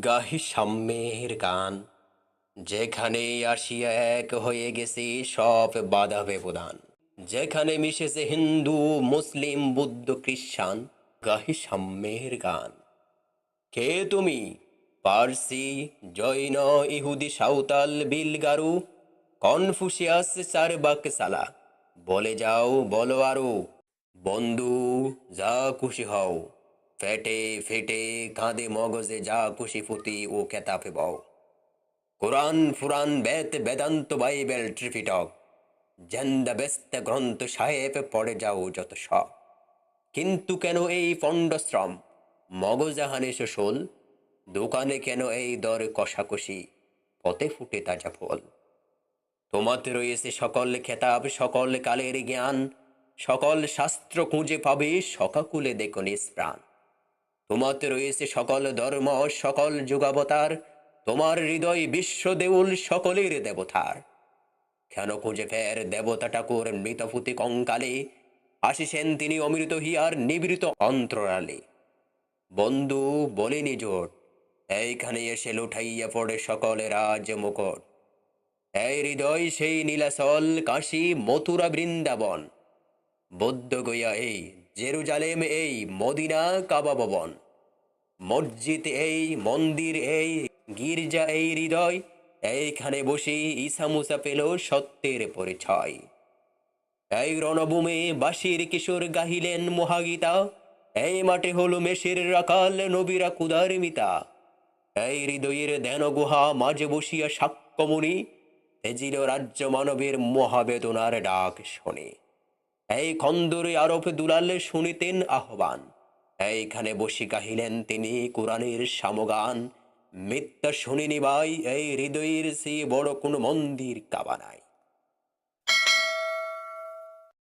গাহি সাম্যের গান, যেখানে আসিয়া এক হয়ে গেছে সব বাধা ব্যবধান। যেখানে মিশেছে হিন্দু, মুসলিম, বুদ্ধ খ্রিস্টান গাহি সাম্যের গান। কে তুমি? পার্সি, জৈন, ইহুদি, সাঁওতাল, বিলগারু, কনফুসিয়াস চারবাক সালা বলে যাও, বলো আরও। বন্ধু, যা খুশি হও। ফেটে ফেটে কাঁদে, মগজে যা খুশি ফুতি ও কেতাপে বও। কোরআন ফুরান বেদ, বেদান্ত বাইবেল ট্রিপিটক জেন্দা ব্যস্ত গ্রন্থ সাহেব পড়ে যাও যত সব। কিন্তু কেন এই পণ্ডশ্রম মগজাহানে শোষল দোকানে কেন এই দর কষাকষি? পথে ফুটে তাজা ফল। তোমাতে রয়েছে সকল খেতাব, সকল কালের জ্ঞান। সকল শাস্ত্র খুঁজে পাবে, সকাকুলে দেখো নিষ্প্রাণ তোমাতে রয়েছে সকল ধর্ম সকল যুগাবতার, তোমার হৃদয় বিশ্ব দেউল সকলের দেবতার। কেন খুঁজে ফের দেবতা ঠাকুর মৃতপুতি কঙ্কালে? আসিছেন তিনি অমৃত হিয়ার নিবৃত অন্তরালে। বন্ধু, বলিনি জোট, এইখানে এসে লুঠাইয়া পড়ে সকলে রাজ মুকুট। এই হৃদয় সেই নীলাচল, কাশী, মথুরা বৃন্দাবন। বৌদ্ধ গয়া এই জেরুজালেম এই মদিনা কাবা ভবন। মসজিদ এই মন্দির এই গির্জা এই হৃদয়, এইখানে বসে ঈসা মুসা পেল সত্যের পরিচয়। এই রণভূমে বাসির কিশোর গাহিলেন মহাগীতা, এই মাঠে হলো মেষের রাকাল নবীরা কুদার মিতা। এই হৃদয়ের ধ্যান গুহা মাঝে বসিয়া সাক্ষ্যমণি তেজিল রাজ্য মানবের মহাবেদনার ডাক শোনে। এই খন্দরে আরব দুলালে শুনিতেন আহ্বান। এইখানে বসি কাহিলেন তিনি কোরআনের সামগান। মিথ্যা শুনিনি ভাই, এই হৃদয়ের সে বড় কোন মন্দির কাবা নাই।